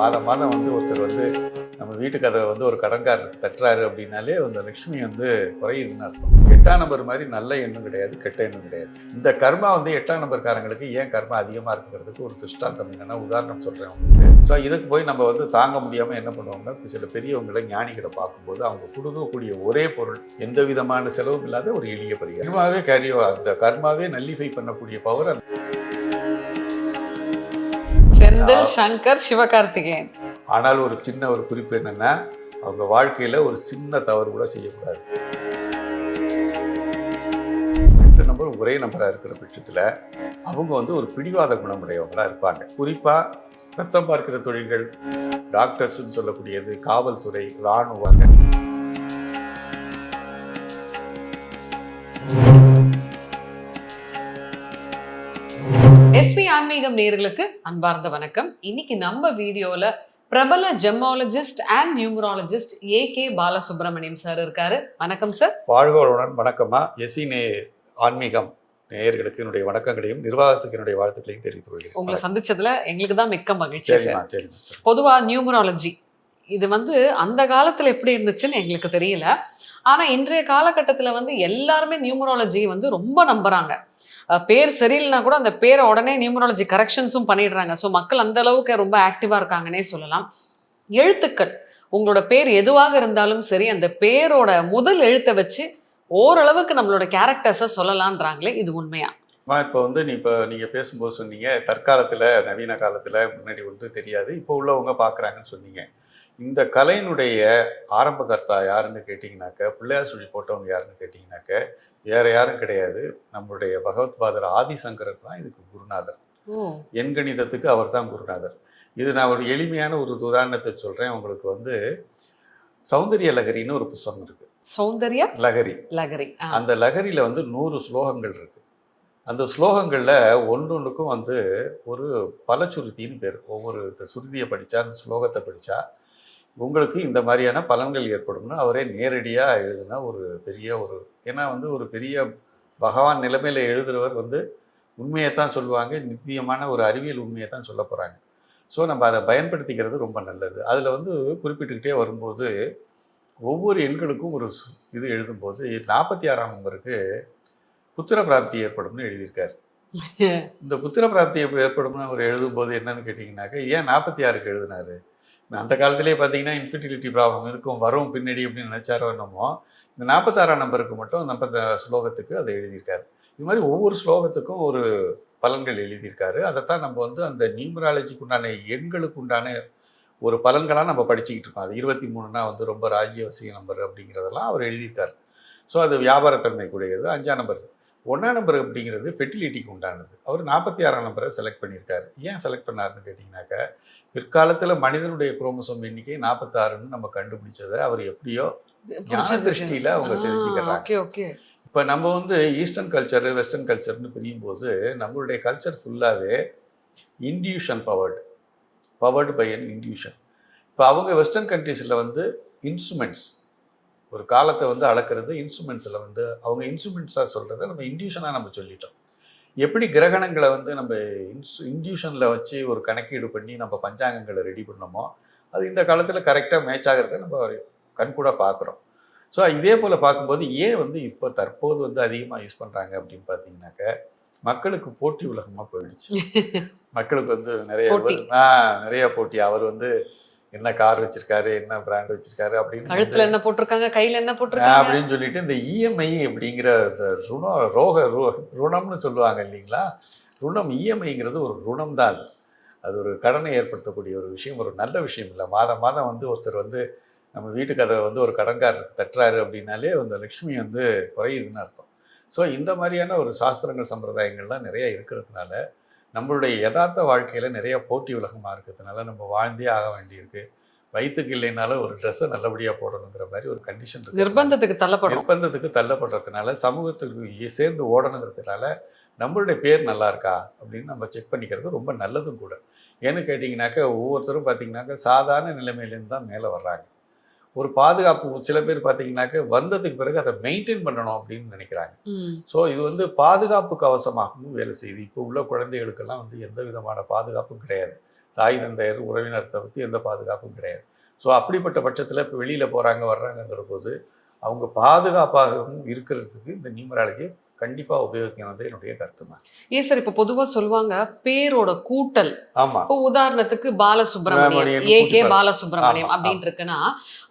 மாதம் மாதம் வந்து ஒருத்தர் வந்து நம்ம வீட்டு கதவை வந்து ஒரு கடன்காரர் தட்டுறாரு அப்படின்னாலே அந்த லக்ஷ்மி வந்து குறையுதுன்னு அர்த்தம். எட்டாம் நம்பர் மாதிரி நல்ல எண்ணம் கிடையாது கெட்ட எண்ணம் கிடையாது. இந்த கர்மா வந்து எட்டாம் நம்பர்காரங்களுக்கு ஏன் கர்மா அதிகமாக இருக்கிறதுக்கு ஒரு திருஷ்டாந்தம் என்னன்னா உதாரணம் சொல்கிறேன் உங்களுக்கு. ஸோ இதுக்கு போய் நம்ம வந்து தாங்க முடியாமல் என்ன பண்ணுவாங்கன்னா சில பெரியவங்களை ஞானிகளை பார்க்கும்போது அவங்க கொடுக்கக்கூடிய ஒரே பொருள் எந்த விதமான செலவும் இல்லாத ஒரு எளிய பரிகாரம். கர்மாவே கேரியோ அந்த கர்மாவே நல்லிஃபை பண்ணக்கூடிய பவர் செந்தில் சங்கர் சிவகார்த்திகேயன். ஆனால் ஒரு சின்ன ஒரு குறிப்பு என்னன்னா அவங்க வாழ்க்கையில ஒரு சின்ன தவறு கூட செய்யக்கூடாது. ரெண்டு நம்பர் ஒரே நம்பரா இருக்கிற பட்சத்துல அவங்க வந்து ஒரு பிடிவாத குணமுடையவங்களா இருப்பாங்க. குறிப்பா ரத்தம் பார்க்கிற தொழில்கள் டாக்டர்ஸ்னு சொல்லக்கூடியது காவல்துறை இராணுவம் எஸ்பி ஆன்மீகம் நேயர்களுக்கு அன்பார்ந்த வணக்கம். இன்னைக்கு நம்ம வீடியோல பிரபல gemologist and numerologist A K Balasubramaniam sir இருக்காரு. வணக்கம் சார். வாழ்வோருடன் வணக்கமா. எஸ்வி நே ஆன்மீகம் நேயர்களுக்கு என்னுடைய வணக்கங்களையும் நிர்வாகத்துக்கு என்னுடைய வாழ்த்துக்களையும் தெரிவித்துக் உங்களை கொள்கிறேன் சந்திச்சதுல எங்களுக்கு தான் மிக்க மகிழ்ச்சி சார். சரிம்மா சரிம்மா. சரி. பொதுவா நியூமராலஜி இது வந்து அந்த காலத்துல எப்படி இருந்துச்சுன்னு எங்களுக்கு தெரியல. ஆனா இன்றைய காலகட்டத்துல வந்து எல்லாருமே நியூமராலஜி வந்து ரொம்ப நம்புறாங்க. பேர் சரியில்லைனா கூட அந்த பேரை உடனே நியூமராலஜி கரெக்ஷன்ஸும் பண்ணிடுறாங்க. ஸோ மக்கள் அந்த அளவுக்கு ரொம்ப ஆக்டிவாக இருக்காங்கன்னே சொல்லலாம். எழுத்துக்கள். உங்களோட பேர் எதுவாக இருந்தாலும் சரி அந்த பேரோட முதல் எழுத்தை வச்சு ஓரளவுக்கு நம்மளோட கேரக்டர்ஸை சொல்லலான்றாங்களே இது உண்மையா? இப்போ வந்து நீ இப்போ நீங்கள் பேசும்போது சொன்னீங்க தற்காலத்தில் நவீன காலத்தில் முன்னாடி வந்து தெரியாது இப்போ உள்ளவங்க பார்க்குறாங்கன்னு சொன்னீங்க. இந்த கலையினுடைய ஆரம்ப கர்த்தா யாருன்னு கேட்டிங்கனாக்க பிள்ளையார் சுழி போட்டவங்க யாருன்னு கேட்டிங்கனாக்க வேற யாரும் கிடையாது. நம்மளுடைய பகவத்பாதர் ஆதிசங்கரர் தான் இதுக்கு குருநாதர். எண்கணிதத்துக்கு அவர் தான் குருநாதர். இது நான் ஒரு எளிமையான ஒரு உதாரணத்தை சொல்கிறேன் உங்களுக்கு வந்து சௌந்தரிய லகரின்னு ஒரு புஸ்தகம் இருக்குது சௌந்தர்ய லகரி. லகரி. அந்த லகரியில் வந்து நூறு ஸ்லோகங்கள் இருக்கு. அந்த ஸ்லோகங்களில் ஒன்றொன்றுக்கும் வந்து ஒரு பலச்சுருத்தின்னு பேர். ஒவ்வொரு சுருதியை படித்தா அந்த ஸ்லோகத்தை படித்தா உங்களுக்கு இந்த மாதிரியான பலன்கள் ஏற்படும்னு அவரே நேரடியாக எழுதின ஒரு பெரிய ஒரு ஏன்னா வந்து ஒரு பெரிய பகவான் நிலைமையில் எழுதுறவர் வந்து உண்மையை தான் சொல்லுவாங்க நித்தியமான ஒரு அறிவியல் உண்மையை தான் சொல்ல போகிறாங்க ஸோ நம்ம அதை பயன்படுத்திக்கிறது ரொம்ப நல்லது. அதில் வந்து குறிப்பிட்டுக்கிட்டே வரும்போது ஒவ்வொரு எண்களுக்கும் ஒரு இது எழுதும்போது நாற்பத்தி ஆறாம் நம்பருக்கு புத்திர பிராப்தி ஏற்படும்னு எழுதியிருக்காரு. இந்த புத்திர பிராப்தி ஏற்படும்னு அவர் எழுதும்போது என்னன்னு கேட்டிங்கனாக்க ஏன் நாற்பத்தி ஆறுக்கு எழுதினாரு? அந்த காலத்திலே பார்த்தீங்கன்னா இன்ஃபர்டிலிட்டி ப்ராப்ளம் இருக்கும் வரும் பின்னாடி அப்படின்னு நினச்சாரோ என்னமோ இந்த நாற்பத்தாறாம் நம்பருக்கு மட்டும் நம்ம ஸ்லோகத்துக்கு அதை எழுதியிருக்காரு. இது மாதிரி ஒவ்வொரு ஸ்லோகத்துக்கும் ஒரு பலன்கள் எழுதியிருக்காரு. அதைத்தான் நம்ம வந்து அந்த நியூமராலஜிக்கு உண்டான எண்களுக்கு உண்டான ஒரு பலன்களாக நம்ம படிச்சுக்கிட்டு இருக்கோம். அது இருபத்தி மூணுனா வந்து ரொம்ப ராஜ்யவசிய நம்பர் அப்படிங்கிறதெல்லாம் அவர் எழுதியிருக்காரு. ஸோ அது வியாபாரத்தன்மைக்குரியது. அஞ்சாம் நம்பர். ஒன்றாம் நம்பர் அப்படிங்கிறது ஃபெர்டிலிட்டிக்கு உண்டானது. அவர் நாற்பத்தி ஆறாம் நம்பரை செலக்ட் பண்ணியிருக்காரு. ஏன் செலக்ட் பண்ணாருன்னு கேட்டிங்கனாக்கா பிற்காலத்தில் மனிதனுடைய குரோமோசோம் எண்ணிக்கை நாற்பத்தாறுன்னு நம்ம கண்டுபிடிச்சதை அவர் எப்படியோ ஞான திருஷ்டியில அவங்க தெரிஞ்சுக்கிறாங்க ஓகே ஓகே இப்போ நம்ம வந்து ஈஸ்டர்ன் கல்ச்சர் வெஸ்டர்ன் கல்ச்சர்னு பிரியும் போது நம்மளுடைய கல்ச்சர் ஃபுல்லாகவே intuition powered powered by an intuition இப்போ அவங்க வெஸ்டர்ன் கண்ட்ரீஸில் வந்து இன்ஸ்ட்ருமெண்ட்ஸ் ஒரு காலத்தை வந்து அளக்கிறது இன்ஸ்ட்ருமெண்ட்ஸில் வந்து அவங்க இன்ஸ்ட்ருமெண்ட்ஸாக சொல்கிறத நம்ம இன்டியூஷனாக நம்ம சொல்லிட்டோம். எப்படி கிரகணங்களை வந்து நம்ம இன்ஸ் இன்டியூஷனில் வச்சு ஒரு கணக்கீடு பண்ணி நம்ம பஞ்சாங்கங்களை ரெடி பண்ணோமோ அது இந்த காலத்தில் கரெக்டாக மேட்ச் ஆகிறத நம்ம கண்கூட பார்க்குறோம். ஸோ இதே போல் பார்க்கும்போது ஏன் வந்து இப்போ தற்போது வந்து அதிகமாக யூஸ் பண்ணுறாங்க அப்படின்னு பார்த்தீங்கன்னாக்க மக்களுக்கு போட்டி உலகமாக போயிடுச்சு. மக்களுக்கு வந்து நிறைய. ஆ நிறைய போட்டி. அவர் வந்து என்ன கார் வச்சிருக்காரு என்ன பிராண்ட் வச்சிருக்காரு அப்படின்னு கழுத்துல என்ன போட்டிருக்காங்க கையில என்ன போட்டிருக்காங்க? அப்படின்னு சொல்லிட்டு இந்த இஎம்ஐ அப்படிங்கிற இந்த ருணம் ரோக ரு- ருணம்னு சொல்லுவாங்க இல்லைங்களா? ருணம் இஎம்ஐங்கிறது ஒரு ருணம் தான் அது. அது ஒரு கடனை ஏற்படுத்தக்கூடிய ஒரு விஷயம் ஒரு நல்ல விஷயம் இல்லை. மாதம் மாதம் வந்து ஒருத்தர் வந்து நம்ம வீட்டு கதவை வந்து ஒரு கடன்காரர் தட்டுறாரு அப்படின்னாலே அந்த லக்ஷ்மி வந்து குறையுதுன்னு அர்த்தம். ஸோ இந்த மாதிரியான ஒரு சாஸ்திரங்கள் சம்பிரதாயங்கள்லாம் நிறைய இருக்கிறதுனால நம்மளுடைய யதார்த்த வாழ்க்கையில் நிறைய போட்டி உலகமாக இருக்கிறதுனால நம்ம வாழ்ந்தே ஆக வேண்டியிருக்கு. வயிற்றுக்கு இல்லைனாலும் ஒரு ட்ரெஸ்ஸை நல்லபடியாக போடணுங்கிற மாதிரி ஒரு கண்டிஷன் நிர்பந்தத்துக்கு தள்ளப்படும். நிர்பந்தத்துக்கு தள்ளப்படுறதுனால சமூகத்துக்கு சேர்ந்து ஓடணுங்கிறதுனால நம்மளுடைய பேர் நல்லா இருக்கா அப்படின்னு நம்ம செக் பண்ணிக்கிறது ரொம்ப நல்லதும் கூட. ஏன்னு கேட்டிங்கனாக்கா ஒவ்வொருத்தரும் பார்த்தீங்கன்னாக்கா சாதாரண நிலைமையிலேருந்து தான் மேலே வர்றாங்க. ஒரு பாதுகாப்பு சில பேர் பார்த்தீங்கன்னாக்க வந்ததுக்கு பிறகு அதை மெயின்டைன் பண்ணணும் அப்படின்னு நினைக்கிறாங்க. ஸோ இது வந்து பாதுகாப்பு கவசமாகவும் வேலை செய்யுது. இப்போ உள்ள குழந்தைகளுக்கெல்லாம் வந்து எந்த விதமான பாதுகாப்பும் கிடையாது. தாய் தந்தையர் உறவினர் தவிர்த்து எந்த பாதுகாப்பும் கிடையாது. ஸோ அப்படிப்பட்ட பட்சத்தில் இப்போ வெளியில் போகிறாங்க வர்றாங்கங்கிற போது அவங்க பாதுகாப்பாகவும் இருக்கிறதுக்கு இந்த நியூமராலஜி கண்டிப்பாக உபயோகிக்கிறது என்னுடைய கருத்து தான் ஏன் சார் இப்ப பொதுவா சொல்லுவாங்க பேரோட கூட்டல். ஆமாம் இப்போ உதாரணத்துக்கு பாலசுப்ரமணியம் ஏ கே. பாலசுப்ரமணியம் ஆமா, அப்படின்னு இருக்குன்னா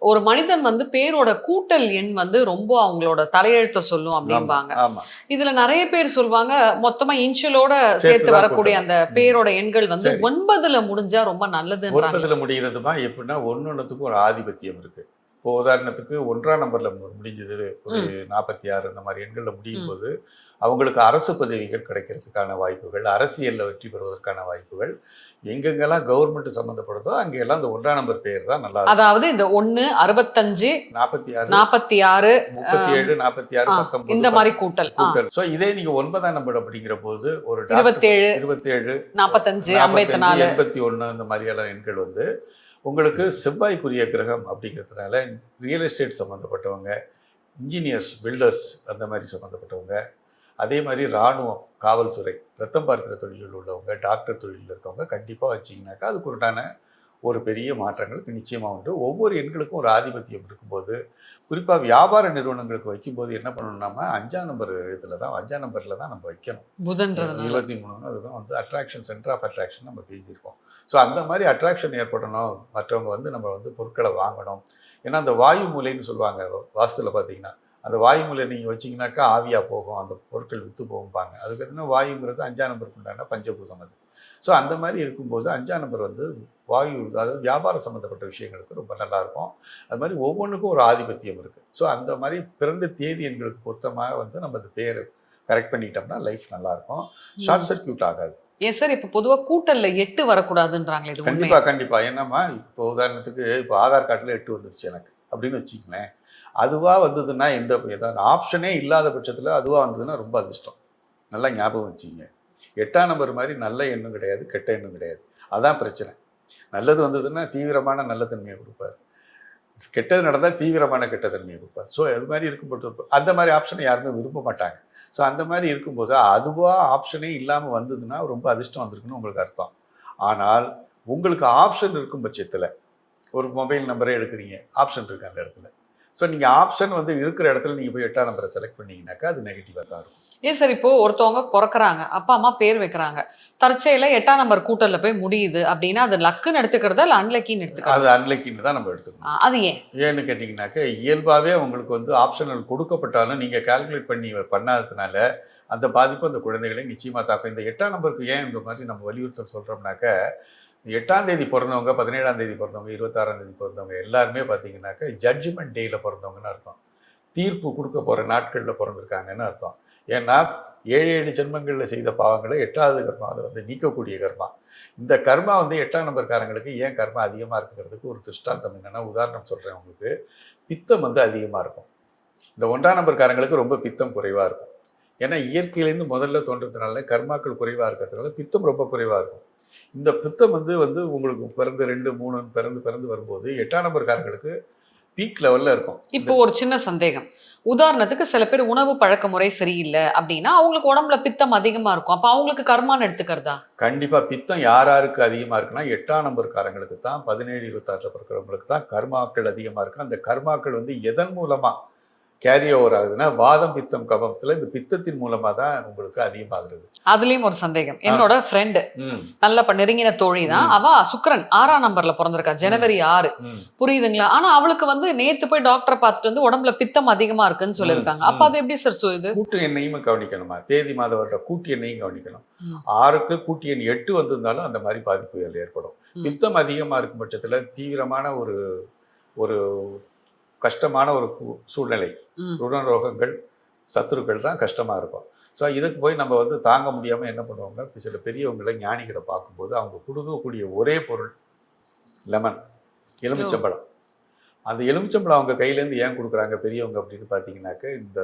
ஒரு மனிதன் வந்து பேரோட கூட்டல் எண் வந்து ரொம்ப அவங்களோட தலையெழுத்த சொல்லும் அப்படிம்பாங்க. இதுல நிறைய பேர் சொல்லுவாங்க மொத்தமா இன்ஷியலோட சேர்த்து வரக்கூடிய. அந்த பேரோட எண்கள் வந்து. ஒன்பதுல முடிஞ்சா ரொம்ப நல்லதுன்றாங்க. ஒன்பதுல முடிகிறதுமா எப்படின்னா ஒன்னொன்னுத்துக்கும் ஒரு ஆதிபத்தியம் இருக்கு. இப்போ உதாரணத்துக்கு ஒன்றாம் நம்பர்ல முடிஞ்சது. ஒரு நாற்பத்தி ஆறு இந்த மாதிரி எண்கள்ல முடியும். போது அவங்களுக்கு அரசு பதவிகள் கிடைக்கிறதுக்கான வாய்ப்புகள் அரசியல்ல வெற்றி பெறுவதற்கான வாய்ப்புகள் எங்கெங்கெல்லாம் கவர்மெண்ட் சம்மந்தப்படுதோ அங்கெல்லாம் இந்த ஒன்றாம் நம்பர் பேர் தான் நல்லா அதாவது இந்த ஒண்ணு அறுபத்தஞ்சு நாற்பத்தி ஆறு நாற்பத்தி ஆறு முப்பத்தி ஏழு நாற்பத்தி ஆறு பத்தொன்பது இந்த மாதிரி கூட்டல் கூட்டல். ஸோ இதே நீங்க ஒன்பதாம் நம்பர் அப்படிங்கிற போது ஒரு இருபத்தேழு இருபத்தேழு நாற்பத்தஞ்சு ஐம்பத்தி நாலு. எண்பத்தி ஒன்று இந்த மாதிரியான எண்கள் வந்து உங்களுக்கு செவ்வாய்க்குரிய கிரகம் அப்படிங்கிறதுனால ரியல் எஸ்டேட் சம்மந்தப்பட்டவங்க இன்ஜினியர்ஸ் பில்டர்ஸ் அந்த மாதிரி சம்மந்தப்பட்டவங்க அதே மாதிரி இராணுவம் காவல்துறை ரத்தம் பார்க்கிற தொழிலில் உள்ளவங்க டாக்டர் தொழிலில் இருக்கவங்க கண்டிப்பாக வச்சிங்கனாக்கா அதுக்கு உண்டான ஒரு பெரிய மாற்றங்களுக்கு நிச்சயமாக உண்டு. ஒவ்வொரு எண்களுக்கும் ஒரு ஆதிபத்தியம் இருக்கும்போது குறிப்பாக வியாபார நிறுவனங்களுக்கு வைக்கும்போது என்ன பண்ணணும்னா அஞ்சாம் நம்பர் எழுத்துல தான் அஞ்சாம் நம்பரில் தான் நம்ம வைக்கணும். புதன்றதுனால. இருபத்தி மூணு அதுதான் வந்து அட்ராக்ஷன் சென்டர் ஆஃப் அட்ராக்ஷன் நம்ம பேசியிருக்கோம். ஸோ அந்த மாதிரி அட்ராக்ஷன் ஏற்படணும். மற்றவங்க வந்து நம்ம வந்து பொருட்களை வாங்கணும். ஏன்னா அந்த வாயு மூலைன்னு சொல்லுவாங்க வாஸ்துல பார்த்தீங்கன்னா. அந்த வாயு மூலை நீங்கள் வச்சிங்கனாக்கா ஆவியாக போகும். அந்த பொருட்கள் விற்று போகும்பாங்க. அதுக்கு என்ன வாயுங்கிறது அஞ்சாம் நம்பருக்கு உண்டான பஞ்சபூதம் அது. ஸோ அந்த மாதிரி இருக்கும்போது அஞ்சாம் நம்பர் வந்து வாயு அதாவது வியாபாரம் சம்மந்தப்பட்ட விஷயங்களுக்கு ரொம்ப நல்லா இருக்கும் அது மாதிரி ஒவ்வொன்றுக்கும் ஒரு ஆதிபத்தியம் இருக்குது ஸோ அந்த மாதிரி பிறந்த தேதி எண்களுக்கு பொருத்தமாக வந்து நம்ம அந்த பேர் கரெக்ட் பண்ணிட்டோம்னா லைஃப் நல்லாயிருக்கும். ஷார்ட் சர்க்கியூட் ஆகாது. ஏன் சார் இப்ப பொதுவா கூட்டல்ல எட்டு வரக்கூடாதுன்றாங்களே இது உண்மை கண்டிப்பா கண்டிப்பா. என்னம்மா இப்போ உதாரணத்துக்கு இப்போ ஆதார் கார்டில் எட்டு வந்துருச்சு எனக்கு அப்படின்னு வச்சுக்கங்களேன். அதுவா வந்ததுன்னா எந்த ஏதாவது ஆப்ஷனே இல்லாத பட்சத்தில் அதுவா வந்ததுன்னா ரொம்ப அதிர்ஷ்டம். நல்லா ஞாபகம் வச்சுங்க. எட்டாம் நம்பர் மாதிரி நல்ல எண்ணம் கிடையாது கெட்ட எண்ணம் கிடையாது. அதான் பிரச்சனை. நல்லது வந்ததுன்னா தீவிரமான நல்ல தன்மையை கொடுப்பார். கெட்டது நடந்தால் தீவிரமான கெட்ட தன்மையை கொடுப்பார். ஸோ அது மாதிரி இருக்கும்போது அந்த மாதிரி ஆப்ஷனை யாருமே விரும்ப மாட்டாங்க. ஸோ அந்த மாதிரி இருக்கும்போது அதுவாக ஆப்ஷனே இல்லாமல் வந்ததுன்னா ரொம்ப அதிர்ஷ்டம் வந்திருக்குன்னு உங்களுக்கு அர்த்தம். ஆனால் உங்களுக்கு ஆப்ஷன் இருக்கும் பட்சத்தில் ஒரு மொபைல் நம்பரே எடுக்கிறீங்க. ஆப்ஷன் இருக்கு அந்த இடத்துல. ஸோ நீங்கள் ஆப்ஷன் வந்து இருக்கிற இடத்துல நீங்கள் போய் எட்டாம் நம்பரை செலக்ட் பண்ணீங்கன்னாக்கா அது நெகட்டிவாக தான் இருக்கும். ஏன் சார் இப்போ ஒருத்தவங்க பிறக்கறாங்க அப்பா அம்மா பேர் வைக்கிறாங்க தற்செயல எட்டாம் நம்பர் கூட்டல்ல போய் முடியுது அப்படின்னா அது லக்குன்னு எடுத்துக்கிறதா இல்ல அன்லக்கின்னு எடுத்துக்கிறதா? அது அன்லைக்கின்னு தான் நம்ம எடுத்துக்கணும். அது ஏன்? ஏன்னு கேட்டிங்கனாக்கா இயல்பாகவே உங்களுக்கு வந்து ஆப்ஷனல் கொடுக்கப்பட்டாலும் நீங்கள் கால்குலேட் பண்ணி பண்ணாததுனால அந்த பாதிப்பு அந்த குழந்தைகளை நிச்சயமாக தாக்கும். இந்த எட்டாம் நம்பருக்கு ஏன் இந்த மாதிரி நம்ம வலியுறுத்தல் சொல்கிறோம்னாக்க எட்டாம் தேதி பிறந்தவங்க பதினேழாம் தேதி பிறந்தவங்க இருபத்தாறாம் தேதி பிறந்தவங்க எல்லாருமே பார்த்தீங்கன்னாக்கா ஜட்ஜ்மெண்ட் டேயில் பிறந்தவங்கன்னு அர்த்தம். தீர்ப்பு கொடுக்க போகிற நாட்களில் பிறந்திருக்காங்கன்னு அர்த்தம். ஏன்னா ஏழு ஏழு ஜென்மங்களில் செய்த பாவங்களை எட்டாவது கர்மாவில் வந்து நீக்கக்கூடிய கர்மா. இந்த கர்மா வந்து எட்டாம் நம்பர்காரங்களுக்கு ஏன் கர்மா அதிகமாக இருக்குங்கிறதுக்கு ஒரு திருஷ்டாந்தம் என்னென்னா உதாரணம் சொல்கிறேன் உங்களுக்கு. பித்தம் வந்து அதிகமாக இருக்கும். இந்த ஒன்றாம் நம்பர்காரங்களுக்கு ரொம்ப பித்தம் குறைவாக இருக்கும். ஏன்னா இயற்கையிலேருந்து முதல்ல தோன்றதுனால கர்மாக்கள் குறைவாக இருக்கிறதுனால பித்தம் ரொம்ப குறைவாக இருக்கும். இந்த பித்தம் வந்து வந்து உங்களுக்கு பிறந்து ரெண்டு மூணு பிறந்து பிறந்து வரும்போது எட்டாம் நம்பர்காரங்களுக்கு பீக் லெவலில் இருக்கும். இப்போ ஒரு சின்ன சந்தேகம். உதாரணத்துக்கு சில பேர் உணவு பழக்க முறை சரியில்லை அப்படின்னா அவங்களுக்கு உடம்புல பித்தம் அதிகமா இருக்கும். அப்ப அவங்களுக்கு கர்மான்னு எடுத்துக்கிறதா? கண்டிப்பா பித்தம் யார் யாருக்கு அதிகமா இருக்குன்னா எட்டாம் நம்பர்காரங்களுக்கு தான் பதினேழு இருபத்தாறுல பிறக்கிறவங்களுக்கு தான் கர்மாக்கள் அதிகமா இருக்கு. அந்த கர்மாக்கள் வந்து எதன் மூலமா கேரி ஓவர் ஆகுதுன்னா வாதம் பித்தம் கபத்துல இந்த பித்தத்தின் மூலமா தான் உங்களுக்கு அதிகமாகிறது. அதுலயும் ஒரு சந்தேகம். என்னோட ஃப்ரெண்டு நல்ல நெருங்கின தோழி தான். அவ சுக்ரன் ஆறாம் நம்பர்ல பிறந்திருக்கா ஜனவரி ஆறு. புரியுதுங்களா? ஆனா அவளுக்கு வந்து நேத்து போய் டாக்டரை பார்த்துட்டு வந்து உடம்புல பித்தம் அதிகமா இருக்குன்னு சொல்லியிருக்காங்க. அப்ப. அது எப்படி சார் இது? கூட்டு எண்ணையும் கவனிக்கணுமா? தேதி மாத வருட கூட்டு எண்ணையும் கவனிக்கணும். ஆறுக்கு கூட்டு எண் எட்டு வந்திருந்தாலும் அந்த மாதிரி பாதிப்புகள் ஏற்படும். பித்தம் அதிகமா இருக்கும் பட்சத்துல தீவிரமான ஒரு ஒரு கஷ்டமான ஒரு சூழ்நிலை. ருணரோகங்கள் சத்துருக்கள் தான் கஷ்டமாக இருக்கும். ஸோ இதுக்கு போய் நம்ம வந்து தாங்க முடியாமல் என்ன பண்ணுவாங்க சில பெரியவங்களை ஞானிகளை பார்க்கும்போது அவங்க கொடுக்கக்கூடிய ஒரே பொருள் லெமன் எலுமிச்சம்பழம். அந்த எலுமிச்சம்பழம் அவங்க கையிலேருந்து ஏன் கொடுக்குறாங்க பெரியவங்க அப்படின்னு பார்த்தீங்கன்னாக்க இந்த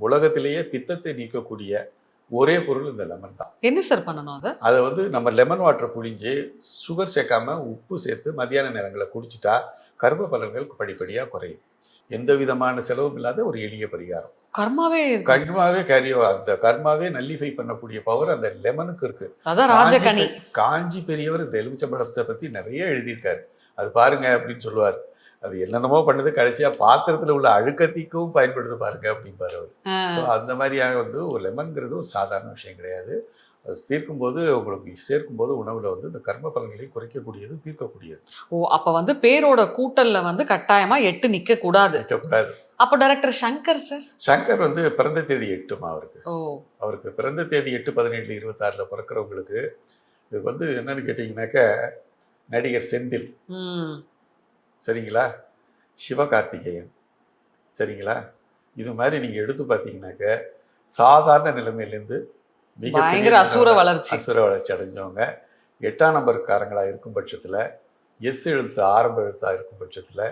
உலகத்திலேயே பித்தத்தை நீக்கக்கூடிய ஒரே பொருள் இந்த லெமன் தான். என்ன சார் பண்ணணும் அதை? அதை வந்து நம்ம லெமன் வாட்டர் புழிஞ்சு சுகர் சேர்க்காம உப்பு சேர்த்து மத்தியான நேரங்களில் குடிச்சிட்டா கர்ப்ப பலன்கள் படிப்படியாக குறையும். எந்த விதமான செலவும் இல்லாத ஒரு எளிய பரிகாரம். கர்மாவே கர்மாவே கேரி அந்த கர்மாவே நல்லிஃபை பண்ணக்கூடிய பவர் அந்த லெமனுக்கு இருக்கு. அதான் ராஜகனி. காஞ்சி பெரியவர் இந்த எலுமிச்சம்பழத்தை பத்தி நிறைய எழுதியிருக்காரு. அது பாருங்க அப்படின்னு சொல்லுவார். அது என்னென்னமோ பண்ணுது கடைசியா பாத்திரத்துல உள்ள அழுக்கத்திக்கும் பயன்படுது பாருங்க அப்படிம்பாரு அவர். ஆ. ஸோ அந்த மாதிரியாக வந்து ஒரு லெமன்ங்கிறது ஒரு சாதாரண விஷயம் கிடையாது. அது தீர்க்கும்போது உங்களுக்கு சேர்க்கும்போது உணவுல வந்து இந்த கர்ம பலன்களை குறைக்கக்கூடியது தீர்க்கக்கூடியது. ஓ அப்ப வந்து பேரோட கூட்டல்ல வந்து கட்டாயமா எட்டு நிக்க கூடாது வைக்கக்கூடாது அப்போ டைரக்டர் சங்கர் சார் சங்கர் வந்து பிறந்த தேதி எட்டுமா அவருக்கு. ஓ. அவருக்கு பிறந்த தேதி எட்டு பதினேழு இருபத்தாறில் பிறக்கிறவங்களுக்கு இது வந்து என்னன்னு கேட்டிங்கனாக்க நடிகர் செந்தில். சரிங்களா? சிவகார்த்திகேயன். சரிங்களா? இது மாதிரி நீங்கள் எடுத்து பார்த்தீங்கன்னாக்க சாதாரண நிலைமையிலேருந்து பயங்கர அசூர வளர்ச்சி. அசுர வளர்ச்சி அடைஞ்சவங்க. எட்டாம் நம்பர்காரங்களாக இருக்கும் பட்சத்தில் எஸ் எழுத்து ஆரம்ப எழுத்தாக இருக்கும் பட்சத்தில்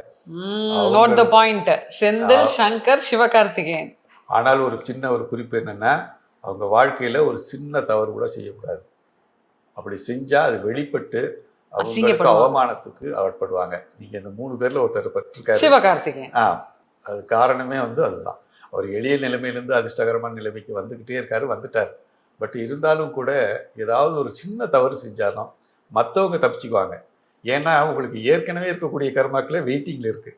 note the point Senthil Shankar Sivakarthikeyan. ஆனால் ஒரு சின்ன ஒரு குறிப்பு என்னன்னா அவங்க வாழ்க்கையில் ஒரு சின்ன தவறு கூட செய்யக்கூடாது. அப்படி செஞ்சால் அது வெளிப்பட்டு அவங்களுக்கு. அவமானத்துக்கு ஆட்படுவாங்க. நீங்கள் இந்த மூணு பேரில் ஒருத்தர் பட்டிருக்காரு. சிவகார்த்திகேயன். ஆ அது காரணமே வந்து அதுதான். அவர் எளிய நிலைமையிலேருந்து அதிர்ஷ்டகரமான நிலைமைக்கு வந்துக்கிட்டே இருக்காரு வந்துட்டார். பட் இருந்தாலும் கூட ஏதாவது ஒரு சின்ன தவறு செஞ்சாலும் மற்றவங்க தப்பிச்சுக்குவாங்க. ஏன்னா உங்களுக்கு ஏற்கனவே இருக்கக்கூடிய கர்மாக்களே வெயிட்டிங்கில் இருக்குது.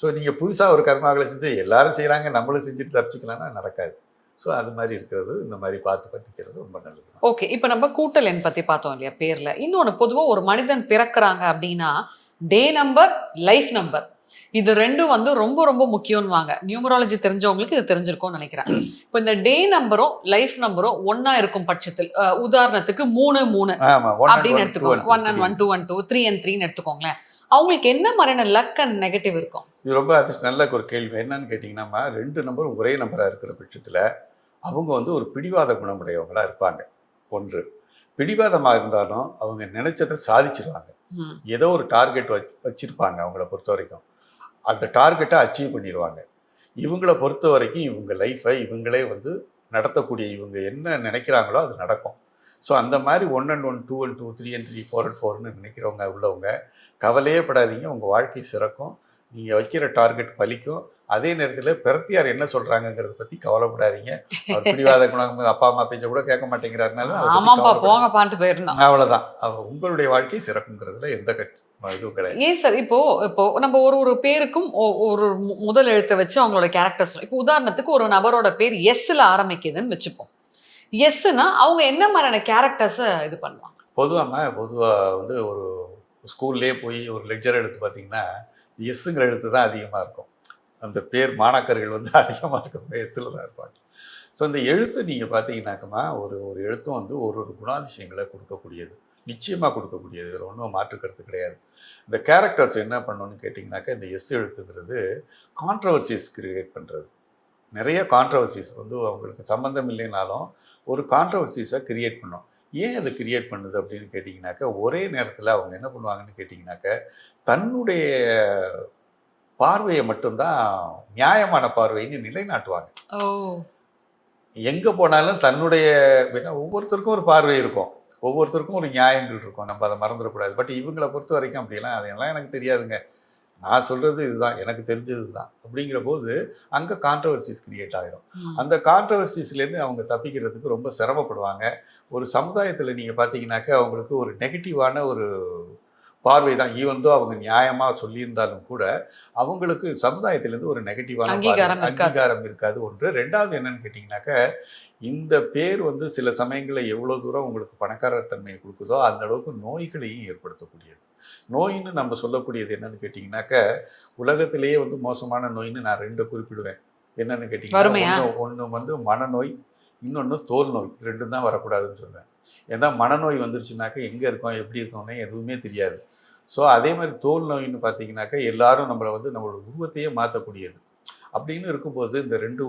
ஸோ நீங்கள் புதுசாக ஒரு கர்மாக்களை செஞ்சு எல்லாரும் செய்கிறாங்க நம்மளும் செஞ்சுட்டு தப்பிச்சுக்கலாம்னா நடக்காது. ஸோ அது மாதிரி இருக்கிறது இந்த மாதிரி பார்த்து பண்ணிக்கிறது ரொம்ப நல்லது. ஓகே இப்போ நம்ம கூட்டல் எண் பத்தி பார்த்தோம் இல்லையா பேர்ல. இன்னொன்னு பொதுவா ஒரு மனிதன் பிறக்குறாங்க அப்படின்னா டே நம்பர் லைஃப் நம்பர் இது ரெண்டும் வந்து ரொம்ப ரொம்ப முக்கியம்வாங்க நியூமராலஜி தெரிஞ்சவங்களுக்கு இது தெரிஞ்சிருக்கும்னு நினைக்கிறேன். இப்போ இந்த டே நம்பரும் லைஃப் நம்பரும் ஒண்ணா இருக்கும் பட்சத்தில் உதாரணத்துக்கு மூணு மூணு அப்படின்னு எடுத்துக்கோங்க. One and one two one two three and த்ரீன்னு எடுத்துக்கோங்களேன். அவங்களுக்கு என்ன மாதிரியான லக் அண்ட் நெகட்டிவ் இருக்கும்? இது ரொம்ப நல்ல ஒரு கேள்வி. என்னன்னு கேட்டிங்கன்னா ரெண்டு நம்பரும் ஒரே நம்பராக இருக்கிற பட்சத்தில் அவங்க வந்து ஒரு பிடிவாத குணமுடையவங்களா இருப்பாங்க. ஒன்று பிடிவாதமாக இருந்தாலும் அவங்க நினைச்சதை சாதிச்சிருவாங்க. ஏதோ ஒரு டார்கெட் வச் வச்சிருப்பாங்க அவங்கள பொறுத்த வரைக்கும் அந்த டார்கெட்டை அச்சீவ் பண்ணிடுவாங்க. இவங்கள பொறுத்த வரைக்கும் இவங்க லைஃப்பை இவங்களே வந்து நடத்தக்கூடிய இவங்க என்ன நினைக்கிறாங்களோ அது நடக்கும். ஸோ அந்த மாதிரி one and one two and two three and three four and ஃபோர்னு நினைக்கிறவங்க உள்ளவங்க கவலையே படாதீங்க. உங்கள் வாழ்க்கை சிறக்கும். நீங்கள் வைக்கிற டார்கெட் பலிக்கும். அதே நேரத்தில் பிறத்தியார் என்ன சொல்கிறாங்கங்கிறத பற்றி கவலைப்படாதீங்க. அவர் பிடிவாத குணம் அப்பா அம்மா பேச்ச கூட கேட்க மாட்டேங்கிறாருனால அதை பத்தி ஆமாப்பா கவலைப்படாதீங்க. போங்கப்பான்ட்டு போயிடணும். அவ்வளவுதான். அவ உங்களுடைய வாழ்க்கை சிறக்குங்கிறதுல எந்த கட் இதுவும் கிடையாது ஏன் சார்? இப்போ இப்போ நம்ம ஒரு ஒரு பேருக்கும் ஒரு முதல் எழுத்தை வச்சு அவங்களோட கேரக்டர் சொல்லுவோம் இப்போ உதாரணத்துக்கு ஒரு நபரோட பேர் எஸ்ல ஆரம்பிக்குதுன்னு வச்சுப்போம். எஸ்னா அவங்க என்ன மாதிரியான கேரக்டர்ஸை இது பண்ணுவாங்க? பொதுவாக பொதுவாக வந்து ஒரு ஸ்கூல்லேயே போய் ஒரு லெக்சர் எடுத்து பார்த்தீங்கன்னா எஸ்ஸுங்கிற எழுத்து தான் அதிகமாக இருக்கும். அந்த பேர் மாணாக்கர்கள் வந்து அதிகமாக இருக்கும். எஸ்ஸில் தான் இருப்பாங்க. ஸோ இந்த எழுத்து நீங்கள் பார்த்தீங்கன்னாக்கமா ஒரு ஒரு எழுத்தும் வந்து ஒரு ஒரு குணாதிசயங்களை கொடுக்கக்கூடியது. நிச்சயமாக கொடுக்கக்கூடியது இதில் ஒன்றும் மாற்று கருத்து கிடையாது. இந்த கேரக்டர்ஸ் என்ன பண்ணணும்னு கேட்டிங்கனாக்கா இந்த எஸ் எழுத்துங்கிறது கான்ட்ரவர்சிஸ் கிரியேட் பண்ணுறது நிறைய கான்ட்ரவர்சிஸ் வந்து அவங்களுக்கு சம்மந்தம் இல்லைனாலும் ஒரு கான்ட்ரவர்சிஸை கிரியேட் பண்ணும். ஏன் அது கிரியேட் பண்ணுது அப்படின்னு கேட்டிங்கனாக்கா ஒரே நேரத்தில் அவங்க என்ன பண்ணுவாங்கன்னு கேட்டிங்கனாக்க தன்னுடைய பார்வையை மட்டும்தான் நியாயமான பார்வைன்னு நிலைநாட்டுவாங்க. எங்கே போனாலும் தன்னுடைய ஒவ்வொருத்தருக்கும் ஒரு பார்வை இருக்கும். ஒவ்வொருத்தருக்கும் ஒரு நியாயங்கள் இருக்கும். நம்ம அதை மறந்துடக்கூடாது. பட் இவங்களை பொறுத்த வரைக்கும் அப்படிலாம் அதெல்லாம் எனக்கு தெரியாதுங்க. நான் சொல்கிறது இதுதான் எனக்கு தெரிஞ்சது தான் அப்படிங்கிற போது அங்கே கான்ட்ரவர்சிஸ் கிரியேட் ஆகிடும். அந்த கான்ட்ரவர்சிஸ்லேருந்து அவங்க தப்பிக்கிறதுக்கு ரொம்ப சிரமப்படுவாங்க. ஒரு சமுதாயத்தில் நீங்கள் பார்த்தீங்கன்னாக்கா அவங்களுக்கு ஒரு நெகட்டிவான ஒரு பார்வை தான் ஈவந்தோ அவங்க நியாயமாக சொல்லியிருந்தாலும் கூட அவங்களுக்கு சமுதாயத்திலேருந்து ஒரு நெகட்டிவான அங்கீகாரம் இருக்காது. ஒன்று. ரெண்டாவது என்னன்னு கேட்டிங்கனாக்கா இந்த பேர் வந்து சில சமயங்களில் எவ்வளோ தூரம் உங்களுக்கு பணக்காரர் தன்மையை கொடுக்குதோ அந்த அளவுக்கு நோய்களையும் ஏற்படுத்தக்கூடியது. நோயின்னு நம்ம சொல்லக்கூடியது என்னன்னு கேட்டிங்கனாக்கா உலகத்திலேயே வந்து மோசமான நோயின்னு நான் ரெண்டு குறிப்பிடுவேன். என்னன்னு? கேட்டிங்கன்னா ஒன்று வந்து மனநோய் இன்னொன்று தோல் நோய். ரெண்டும் தான் வரக்கூடாதுன்னு சொல்லுவேன் ஏன்னா மனநோய் வந்துருச்சுனாக்கா எங்கே இருக்கோம் எப்படி இருக்கோம்னே எதுவுமே தெரியாது. ஸோ அதே மாதிரி தோல் நோயின்னு பார்த்தீங்கன்னாக்கா எல்லாரும் நம்மளை வந்து நம்மளோட உருவத்தையே மாற்றக்கூடியது அப்படின்னு இருக்கும்போது இந்த ரெண்டு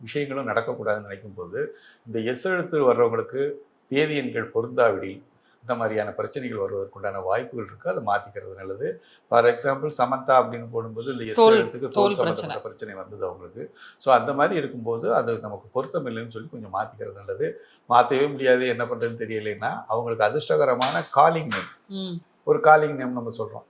விஷயங்களும் நடக்கக்கூடாதுன்னு நினைக்கும்போது இந்த எஸ் எழுத்து வர்றவங்களுக்கு தேதி எண்கள் பொருந்தாவிடில் இந்த மாதிரியான பிரச்சனைகள் வருவதற்குண்டான வாய்ப்புகள் இருக்குது அதை மாற்றிக்கிறது நல்லது. ஃபார் எக்ஸாம்பிள் சமந்தா அப்படின்னு போடும்போது இந்த எஸ் எழுத்துக்கு தோல் தோல் பிரச்சனை. வந்தது அவங்களுக்கு. ஸோ அந்த மாதிரி இருக்கும்போது அது நமக்கு பொருத்தம் இல்லைன்னு சொல்லி கொஞ்சம் மாற்றிக்கிறது நல்லது. மாற்றவே முடியாது என்ன பண்ணுறதுன்னு தெரியலைன்னா அவங்களுக்கு அதிர்ஷ்டகரமான காலிங் நேம். ஒரு காலிங் நேம் நம்ம சொல்கிறோம்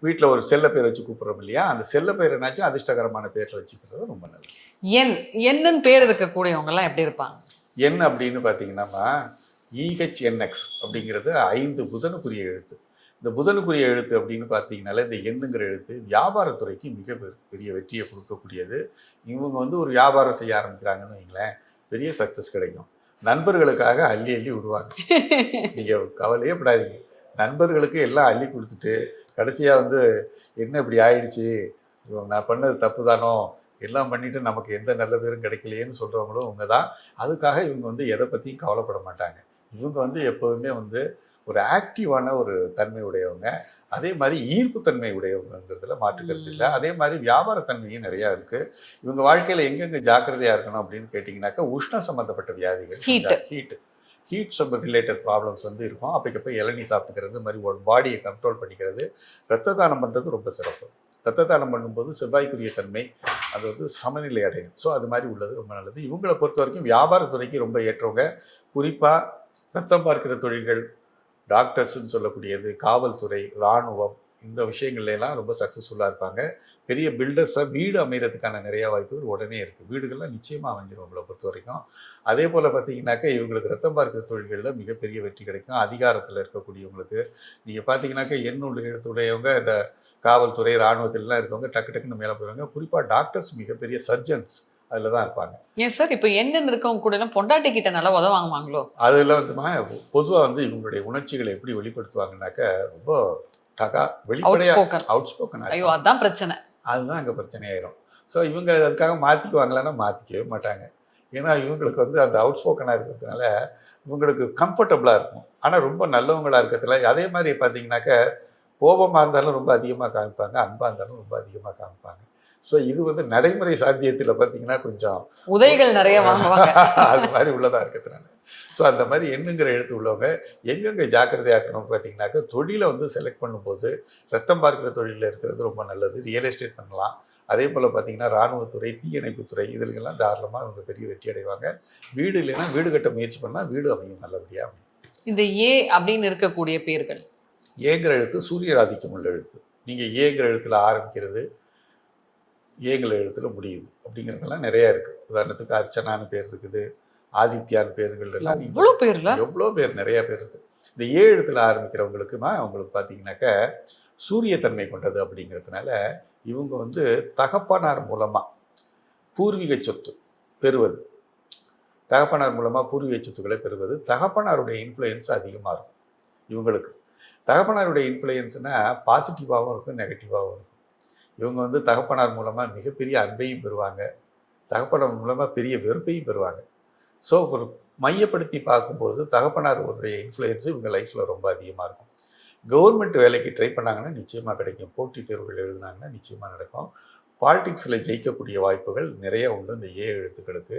வீட்டில் ஒரு செல்ல பேர் வச்சு கூப்பிட்றோம் இல்லையா? அந்த செல்ல பேர் என்னாச்சும் அதிர்ஷ்டகரமான பேரில் வச்சுக்கிறது ரொம்ப நல்லது. என் என்னன்னு பேர் இருக்கக்கூடியவங்க எல்லாம் எப்படி இருப்பாங்க? என் அப்படின்னு பார்த்தீங்கன்னா இஹெச்என்எக்ஸ் அப்படிங்கிறது ஐந்து புதனுக்குரிய எழுத்து. இந்த புதனுக்குரிய எழுத்து அப்படின்னு பார்த்தீங்கனால இந்த எண்ணுங்கிற எழுத்து வியாபாரத்துறைக்கு மிக பெரிய வெற்றியை கொடுக்கக்கூடியது. இவங்க வந்து ஒரு வியாபாரம் செய்ய ஆரம்பிக்கிறாங்கன்னு வைங்களேன் பெரிய சக்ஸஸ் கிடைக்கும். நண்பர்களுக்காக அள்ளி அள்ளி விடுவாங்க. நீங்கள் கவலையே படாதீங்க. நண்பர்களுக்கு எல்லாம் அள்ளி கொடுத்துட்டு கடைசியாக வந்து என்ன இப்படி ஆயிடுச்சு? நான் பண்ணது தப்பு தானோ எல்லாம் பண்ணிட்டு நமக்கு எந்த நல்ல பேரும் கிடைக்கலையேன்னு சொல்கிறவங்களும் இவங்க தான் அதுக்காக இவங்க வந்து எதை பற்றியும் கவலைப்பட மாட்டாங்க. இவங்க வந்து எப்போதுமே வந்து ஒரு ஆக்டிவான ஒரு தன்மை உடையவங்க. அதே மாதிரி ஈர்ப்புத்தன்மை உடையவங்கிறதுல மாற்றுக்கிறது இல்லை. அதே மாதிரி வியாபாரத்தன்மையும் நிறையா இருக்குது இவங்க வாழ்க்கையில் எங்கெங்கே ஜாக்கிரதையாக இருக்கணும் அப்படின்னு கேட்டிங்கனாக்கா உஷ்ண சம்மந்தப்பட்ட வியாதிகள் Heat. ஹீட் ஹீட் சம்ப ரிலேட்டட் ப்ராப்ளம்ஸ் வந்து இருக்கும். அப்போக்கப்போ இளநீ சாப்பிட்டுக்கிறது இந்த மாதிரி ஒரு பாடியை கண்ட்ரோல் பண்ணிக்கிறது ரத்த தானம் பண்ணுறது ரொம்ப சிறப்பு. ரத்த தானம் பண்ணும்போது செவ்வாய்க்குரிய தன்மை அது வந்து சமநிலை அடையும். ஸோ அது மாதிரி உள்ளது ரொம்ப நல்லது. இவங்களை பொறுத்த வரைக்கும் வியாபாரத்துறைக்கு ரொம்ப ஏற்றவங்க. குறிப்பாக ரத்தம் பார்க்கிற தொழில்கள் டாக்டர்ஸ்ன்னு சொல்லக்கூடியது காவல்துறை இராணுவம் இந்த விஷயங்கள்லாம் ரொம்ப சக்ஸஸ்ஃபுல்லாக இருப்பாங்க. பெரிய பில்டர்ஸாக வீடு அமைகிறதுக்கான நிறைய வாய்ப்புகள் உடனே இருக்குது வீடுகள்லாம் நிச்சயமாக அமைஞ்சிரும் உங்களை பொறுத்த வரைக்கும். அதே போல் பார்த்தீங்கன்னாக்கா இவங்களுக்கு ரத்தம் பார்க்கிற தொழில்களில் மிகப்பெரிய வெற்றி கிடைக்கும். அதிகாரத்தில் இருக்கக்கூடியவங்களுக்கு நீங்கள் பார்த்தீங்கன்னாக்கா எண்ணுள்ள எழுத்துடையவங்க இந்த காவல்துறை இராணுவத்திலலாம் இருக்கவங்க டக்கு டக்குன்னு மேலே போயிடுவாங்க. குறிப்பாக டாக்டர்ஸ் மிகப்பெரிய சர்ஜன்ஸ் அதில் தான் இருப்பாங்க. ஏன் சார் இப்போ என்னன்னு இருக்கவங்க கூட பொண்டாட்டி கிட்ட நல்லா உத வாங்குவாங்களோ? அதில் வந்துமா பொதுவாக வந்து இவங்களுடைய உணர்ச்சிகளை எப்படி வெளிப்படுத்துவாங்கன்னாக்க ரொம்ப டகா வெளிப்படையாக அவுட் ஸ்போக்கன் ஐயோ அதான் பிரச்சனை. அதுதான் அங்கே பிரச்சனையாயிரும். ஸோ இவங்க அதுக்காக மாற்றிக்குவாங்களான்னா மாற்றிக்கவே மாட்டாங்க. ஏன்னா இவங்களுக்கு வந்து அந்த அவுட் ஸ்போக்கனாக இருக்கிறதுனால இவங்களுக்கு கம்ஃபர்டபுளாக இருக்கும். ஆனால் ரொம்ப நல்லவங்களா இருக்கிறதுல அதே மாதிரி பார்த்தீங்கன்னாக்க கோபமாக இருந்தாலும் ரொம்ப அதிகமாக காமிப்பாங்க அன்பாக இருந்தாலும் ரொம்ப அதிகமாக காமிப்பாங்க. ஸோ இது வந்து நடைமுறை சாத்தியத்தில் பார்த்தீங்கன்னா கொஞ்சம் உதைகள் நிறைய வாங்குவாங்க. அது மாதிரி உள்ளதாக இருக்கிறதுனால. ஸோ அந்த மாதிரி எண்ணுங்கிற எழுத்து உள்ளவங்க எங்கெங்கே ஜாக்கிரதையா இருக்கணும் பார்த்தீங்கன்னாக்கா தொழிலை வந்து செலக்ட் பண்ணும்போது ரத்தம் பார்க்கிற தொழிலில் இருக்கிறது ரொம்ப நல்லது. ரியல் எஸ்டேட் பண்ணலாம். அதே போல் பார்த்தீங்கன்னா இராணுவத்துறை தீயணைப்புத்துறை இதுலெல்லாம் தாராளமாக அவங்க பெரிய வெற்றி அடைவாங்க. வீடு இல்லைன்னா வீடு கட்ட முயற்சி பண்ணால் வீடு அமையும் நல்லபடியாக அமையும். இந்த ஏ அப்படின்னு இருக்கக்கூடிய பேர்கள். ஏங்கிற எழுத்து சூரியர் ஆதிக்கம் உள்ள எழுத்து. நீங்கள் ஏங்கிற எழுத்துல ஆரம்பிக்கிறது ஏங்கிற எழுத்துல முடியுது அப்படிங்கிறதெல்லாம் நிறையா இருக்குது உதாரணத்துக்கு அர்ச்சனான்னு பேர் இருக்குது. ஆதித்யான்னு பேர்கள் எல்லாம் நீங்க இவ்வளவு பேர்ல? எவ்வளோ பேர் நிறைய பேர் இருக்கு. இந்த ஏ எழுத்துல ஆரம்பிக்கிறவங்களுக்குமா அவங்களுக்கு பார்த்தீங்கன்னாக்க சூரியத்தன்மை கொண்டது அப்படிங்கிறதுனால இவங்க வந்து தகப்பனார் மூலமாக பூர்வீக சொத்து பெறுவது. தகப்பனார் மூலமாக பூர்வீக சொத்துக்களை பெறுவது. தகப்பனாருடைய இன்ஃப்ளூயன்ஸ் அதிகமாக இருக்கும் இவங்களுக்கு. தகப்பனாருடைய இன்ஃப்ளூயன்ஸ்னா பாசிட்டிவாகவும் இருக்கும் நெகட்டிவாகவும் இருக்கும். இவங்க வந்து தகப்பனார் மூலமாக மிகப்பெரிய அன்பையும் பெறுவாங்க. தகப்பனார் மூலமாக பெரிய வெறுப்பையும் பெறுவாங்க. ஸோ ஒரு மையப்படுத்தி பார்க்கும்போது தகப்பனாருடைய இன்ஃப்ளூயன்ஸ் இவங்க லைஃப்பில் ரொம்ப அதிகமாக இருக்கும். கவர்மெண்ட் வேலைக்கு ட்ரை பண்ணாங்கன்னா நிச்சயமாக கிடைக்கும். போட்டித் தேர்வுகள் எழுதினாங்கன்னா நிச்சயமாக நடக்கும். பாலிடிக்ஸில் ஜெயிக்கக்கூடிய வாய்ப்புகள் நிறைய உண்டு. இந்த ஏ எழுத்துக்களுக்கு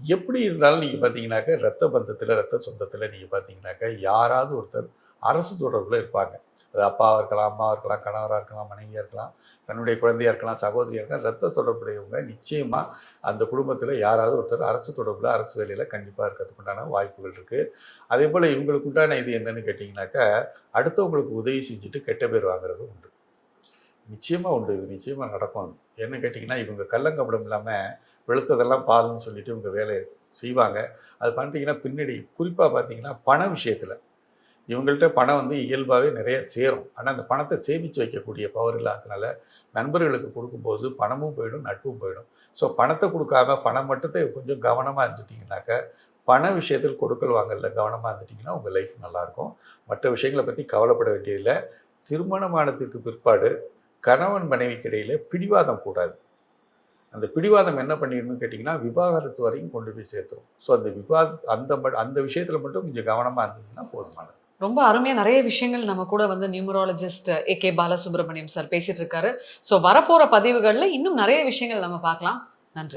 எப்படி இருந்தாலும் நீங்கள் பார்த்தீங்கன்னாக்க ரத்த பந்தத்தில் ரத்த சொந்தத்தில் நீங்கள் பார்த்தீங்கன்னாக்க யாராவது ஒருத்தர் அரசு தொடர்பில் இருப்பாங்க. அது அப்பாவாக இருக்கலாம் அம்மாவாக இருக்கலாம் கணவராக இருக்கலாம் மனைவியாக இருக்கலாம் தன்னுடைய குழந்தையாக இருக்கலாம் சகோதரியாக இருக்கலாம் ரத்த தொடர்புடையவங்க நிச்சயமாக அந்த குடும்பத்தில் யாராவது ஒருத்தர் அரசு தொடர்பில் அரசு வேலையில் கண்டிப்பாக இருக்கிறதுக்கு உண்டான வாய்ப்புகள் இருக்குது அதே போல் இவங்களுக்கு உண்டான இது என்னன்னு கேட்டிங்கனாக்கா அடுத்தவங்களுக்கு உதவி செஞ்சுட்டு கெட்ட பேர் வாங்குறது உண்டு. நிச்சயமாக உண்டு இது நிச்சயமாக நடக்கும் அது. என்ன கேட்டிங்கன்னா இவங்க கள்ளங்கப்படம் இல்லாமல் வெளுத்ததெல்லாம் பாருன்னு சொல்லிட்டு இவங்க வேலையை செய்வாங்க. அது பண்ணிட்டீங்கன்னா பின்னாடி குறிப்பாக பார்த்தீங்கன்னா பண விஷயத்தில். இவங்கள்ட்ட பணம் வந்து இயல்பாகவே நிறைய சேரும். ஆனால் அந்த பணத்தை சேமித்து வைக்கக்கூடிய பவர் இல்லாததுனால நண்பர்களுக்கு கொடுக்கும்போது பணமும் போயிடும் நட்பும் போயிடும். ஸோ பணத்தை கொடுக்காம பணம் மட்டுத்தை கொஞ்சம் கவனமாக இருந்துட்டிங்கனாக்கா பண விஷயத்தில் கொடுக்கல் வாங்கல கவனமாக இருந்துட்டிங்கன்னா உங்கள் லைஃப் நல்லாயிருக்கும் மற்ற விஷயங்களை பற்றி கவலைப்பட வேண்டியதில்லை. திருமணமானதுக்கு பிற்பாடு கணவன் மனைவிக்கு இடையில் பிடிவாதம் கூடாது. அந்த பிடிவாதம் என்ன பண்ணிடணும்னு கேட்டிங்கன்னா விவாகரத்து வரையும் கொண்டு போய் சேர்த்துரும். ஸோ அந்த விவாத அந்த அந்த விஷயத்தில் மட்டும் கொஞ்சம் கவனமாக இருந்தீங்கன்னா போதுமானது. ரொம்ப அருமையாக நிறைய விஷயங்கள் நம்ம கூட வந்து numerologist A K Balasubramaniam sir பேசிட்டு இருக்காரு. ஸோ வரப்போற பதிவுகள்ல இன்னும் நிறைய விஷயங்கள் நம்ம பார்க்கலாம்.